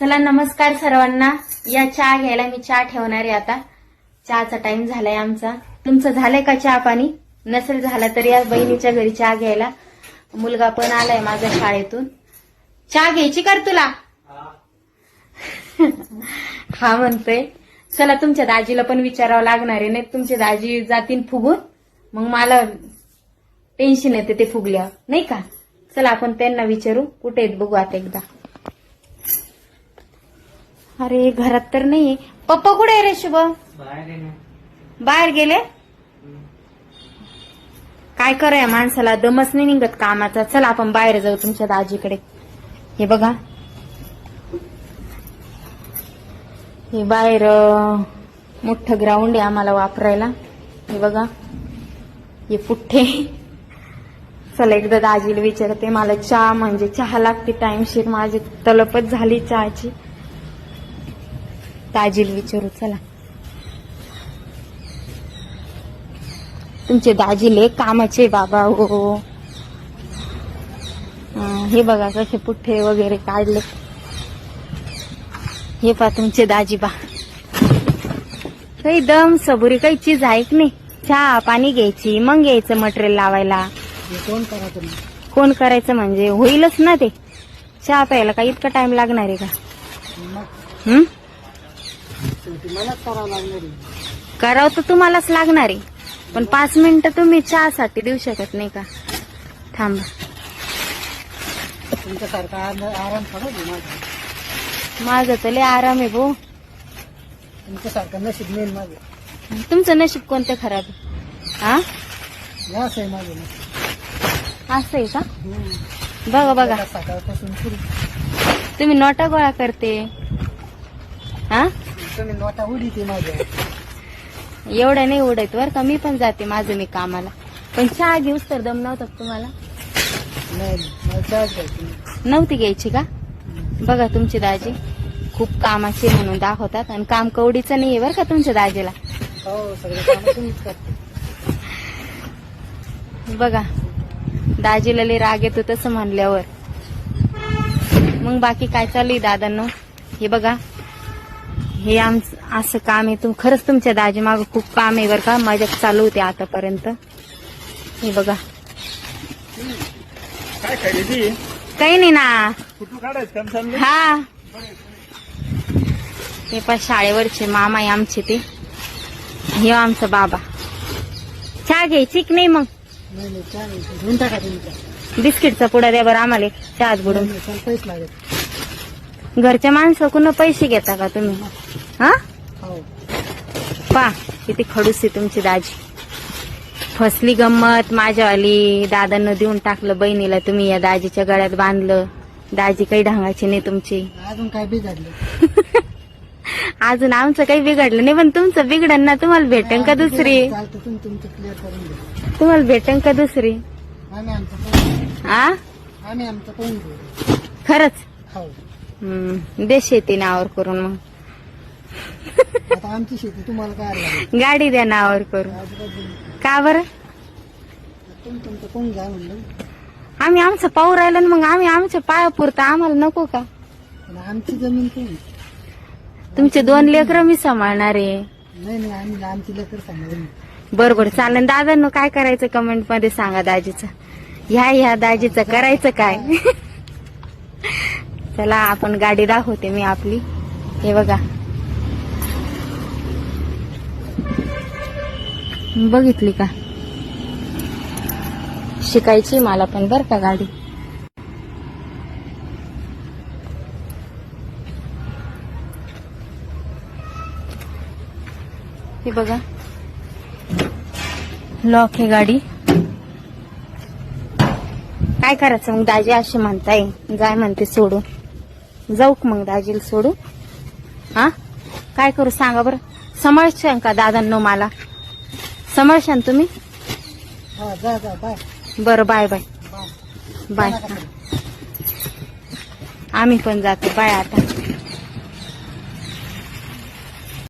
चला नमस्कार सर्वांना. या चहा घ्यायला मी चहा ठेवणार आहे आता. चहाचा टाइम झालाय आमचा. तुमचं झालंय का चहा पाणी? नसेल झाला तर या बहिणीच्या घरी चहा घ्यायला. मुलगा पण आलाय माझ्या शाळेतून. चहा घ्यायची कर तुला. हा म्हणतोय. चला तुमच्या दाजीला पण विचारावं लागणार आहे. नाही तुमचे दाजी जातील फुगून. मग मला टेन्शन येते ते फुगल्यावर. नाही का? चला आपण त्यांना विचारू. कुठे आहेत बघू आता एकदा. अरे घरात तर नाहीये. पप्पा कुठे आहे रे शुभ? बाहेर गेले. काय करूया माणसाला? दमच नाही निघत कामाचा. चला आपण बाहेर जाऊ तुमच्या दाजीकडे. हे बघा. हे बाहेर मोठं ग्राउंड आहे आम्हाला वापरायला. हे बघा. हे पुठ्ठे. चला एकदा दाजीला विचारते. मला चहा म्हणजे चहा लागते. टाइमशीर माझी तलपच झाली चहाची. दाजीला विचारू चला. तुमचे दाजीले कामाचे बाबा हो. हे बघा कसे पुठ्ठे वगैरे काढले. हे पा तुमचे दाजी बा काही दम सबुरी काही चीज आहे की नाही? चहा पाणी घ्यायची मग घ्यायचं मटेरियल लावायला. कोण करा तुम्ही? कोण करायचं म्हणजे? होईलच ना ते. चहा प्यायला का इतका टाइम लागणार आहे का? मग? हं? शेवटी मलाच करावं लागणार आहे. करावं तर तुम्हालाच लागणार आहे. पण पाच मिनिटं तुम्ही चहासाठी देऊ शकत नाही का? थांबा. तुमच्यासारखा आराम आराम थोडा आहे माझा. माझं तर लय आराम आहे भाऊ. तुमच्यासारखं नशीब मेन माझं. तुमचं नशीब कोणतं खराब आहे? हा माझं नशीब. असं आहे का? हम्म. बघा बघा. सकाळपासून सुरू. तुम्ही नोटा गोळा करते. हा तुम्ही नोटा उडी ती माझ्या. एवढं नाही उडत बर का मी पण जाते माझं मी कामाला. पण चहा घेऊस तर दम नव्हता का तुम्हाला? नाही नाही, मला नाही. नव्हती घ्यायची का? बघा तुमची दाजी खूप कामाचे म्हणून दाखवतात आणि काम कवडीचं नाहीये बरं का तुमच्या दाजीला. हो सगळे कामं तुम्हीच करते. बघा दाजीला लय राग येतो तसं म्हणल्यावर. मग बाकी काय चालू आहे दादांनो? हे बघा हे आमचं असं काम आहे. तुम खरंच तुमच्या दाजी माग खूप काम आहे बरं का. मजाक चालू होते आतापर्यंत. हे बघा. काय खरेदी काही नाही ना. कुठून काढायचं काम चाललं हा. हे पण शाळेवरचे मामा आहे आमचे ते. हे आमचा बाबा. चहा घ्यायची की नाही मग? नाही नाही चहा नाही. घेऊन टाका तुम्ही. चहा. बिस्किटचा पुडा द्या बरं आम्हाला चहात बुडून. पैसे लागत घरच्या माणसाकडून पैसे घेता का तुम्ही? हा? हो. पा किती खडूस आहे तुमची दाजी. फसली गंमत माझ्यावाली. दादांना देऊन टाकलं बहिणीला तुम्ही या दाजीच्या गळ्यात बांधलं. दाजी काही ढांगाची नाही तुमची. अजून काय बिघडलं? अजून आमचं काही बिघडलं नाही पण तुमचं बिघडन ना तुम्हाला भेटन का दुसरी? तुम्हाला भेटन का दुसरी? खरंच? हो. दे शेती नावावर करून मग. आता आमची शेती तुम्हाला काय लागेल गाडी द्या नावावर करून. का बरं? तुम्ही तुमचं पाहून घ्या म्हणलं? आम्ही आमचं पाहू राहिलो ना मग आम्ही आमच्या पायापुरतं आम्हाला नको का? पण आमची जमीन तुमचे दोन लेकरं मी सांभाळणार आहे. नाही नाही आम्ही आमची लेकर बरं बरं चालेल. दादांनो काय करायचं कमेंटमध्ये सांगा दाजीचं. ह्या ह्या दाजीचं करायचं काय? चला आपण गाडी दाखवते मी आपली. हे बघा. बघितली का? शिकायची मला पण बर का गाडी. हे बघा. लॉक हे गाडी. काय करायचं मग? दाजी असे म्हणताय. जाय म्हणते सोडून. जाऊ का मग दाजीला सोडू हा? काय करू सांगा बरं? समजशान का दादांनो मला? समजशान तुम्ही? हा जा जा बाय. बरं बाय बाय. बाय. आम्ही पण जातो. बाय आता.